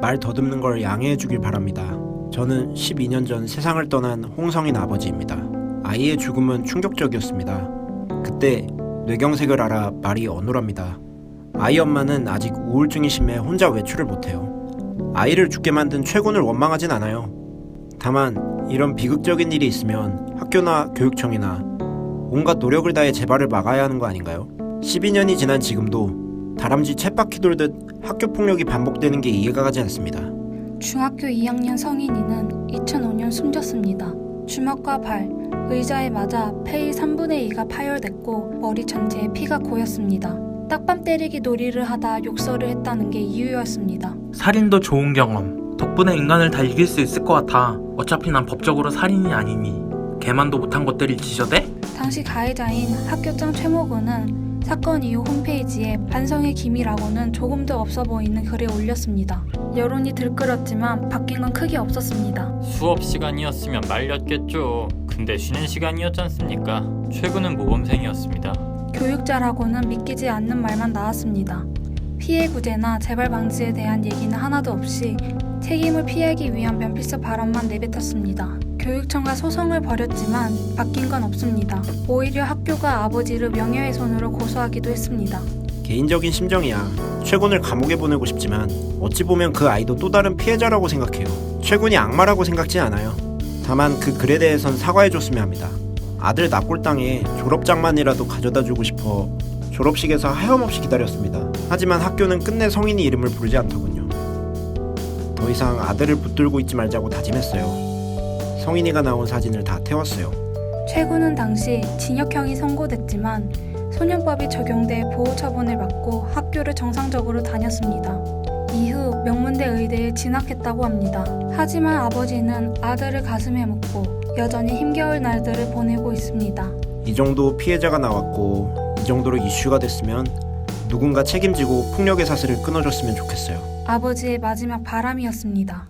말 더듬는 걸 양해해 주길 바랍니다. 저는 12년 전 세상을 떠난 홍성인 아버지입니다. 아이의 죽음은 충격적이었습니다. 그때 뇌경색을 알아 말이 어눌합니다. 아이 엄마는 아직 우울증이 심해 혼자 외출을 못해요. 아이를 죽게 만든 최군을 원망하진 않아요. 다만 이런 비극적인 일이 있으면 학교나 교육청이나 온갖 노력을 다해 재발을 막아야 하는 거 아닌가요? 12년이 지난 지금도 다람쥐 쳇바퀴 돌듯 학교 폭력이 반복되는 게 이해가 가지 않습니다. 중학교 2학년 성인이는 2005년 숨졌습니다. 주먹과 발, 의자에 맞아 폐의 3분의 2가 파열됐고 머리 전체에 피가 고였습니다. 딱밤 때리기 놀이를 하다 욕설을 했다는 게 이유였습니다. 살인도 좋은 경험. 덕분에 인간을 다 이길 수 있을 것 같아. 어차피 난 법적으로 살인이 아니니. 개만도 못한 것들이 지저대? 당시 가해자인 학교장 최모근은 사건 이후 홈페이지에 반성의 기미라고는 조금도 없어 보이는 글을 올렸습니다. 여론이 들끓었지만 바뀐 건 크게 없었습니다. 수업 시간이었으면 말렸겠죠. 근데 쉬는 시간이었지 않습니까? 최근은 모범생이었습니다. 교육자라고는 믿기지 않는 말만 나왔습니다. 피해 구제나 재발 방지에 대한 얘기는 하나도 없이 책임을 피하기 위한 면피스 발언만 내뱉었습니다. 교육청과 소송을 벌였지만 바뀐 건 없습니다. 오히려 학교가 아버지를 명예훼손으로 고소하기도 했습니다. 개인적인 심정이야. 최군을 감옥에 보내고 싶지만 어찌 보면 그 아이도 또 다른 피해자라고 생각해요. 최군이 악마라고 생각지 않아요. 다만 그 글에 대해선 사과해줬으면 합니다. 아들 납골당에 졸업장만이라도 가져다 주고 싶어 졸업식에서 하염없이 기다렸습니다. 하지만 학교는 끝내 성인이 이름을 부르지 않더군요. 더 이상 아들을 붙들고 있지 말자고 다짐했어요. 성인이가 나온 사진을 다 태웠어요. 최군은 당시 징역형이 선고됐지만 소년법이 적용돼 보호 처분을 받고 학교를 정상적으로 다녔습니다. 이후 명문대 의대에 진학했다고 합니다. 하지만 아버지는 아들을 가슴에 묻고 여전히 힘겨울 날들을 보내고 있습니다. 이 정도 피해자가 나왔고 이 정도로 이슈가 됐으면 누군가 책임지고 폭력의 사슬을 끊어줬으면 좋겠어요. 아버지의 마지막 바람이었습니다.